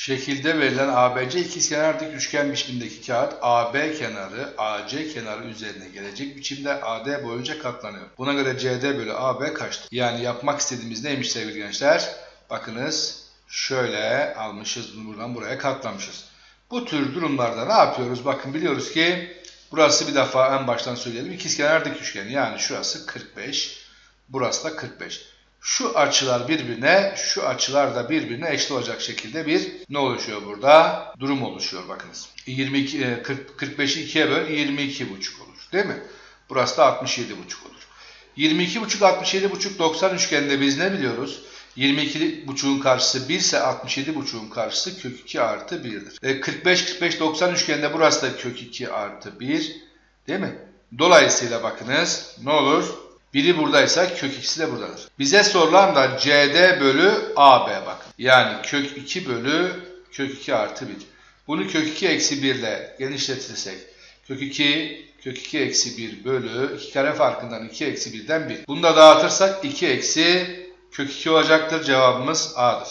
Şekilde verilen ABC ikizkenar dik üçgen biçimindeki kağıt AB kenarı AC kenarı üzerine gelecek biçimde AD boyunca katlanıyor. Buna göre CD bölü AB kaçtır? Yani yapmak istediğimiz neymiş sevgili gençler? Bakınız şöyle almışız bunu buradan buraya katlamışız. Bu tür durumlarda ne yapıyoruz? Bakın biliyoruz ki burası bir defa en baştan söyleyelim. İkizkenar dik üçgen yani şurası 45, burası da 45. Şu açılar birbirine, şu açılar da birbirine eşit olacak şekilde bir ne oluşuyor burada? Durum oluşuyor bakınız. 22 e, 40 45'i 2'ye böl 22 buçuk olur. Değil mi? Burası da 67 buçuk olur. 22 buçuk 67 buçuk 90 üçgeninde biz ne biliyoruz? 22 buçuğun karşısı 1 ise 67 buçuğun karşısı kök 2 artı 1'dir. E, 45 45 90 üçgeninde burası da kök 2 artı 1. Değil mi? Dolayısıyla bakınız ne olur? Biri buradaysa kök ikisi de buradadır. Bize sorulan da CD bölü AB bakın. Yani kök 2 bölü kök 2 artı 1. Bunu kök 2 eksi 1 ile genişletirsek kök 2 kök 2 eksi 1 bölü 2 kare farkından 2 eksi 1'den 1. Bunu da dağıtırsak 2 eksi kök 2 olacaktır. Cevabımız A'dır.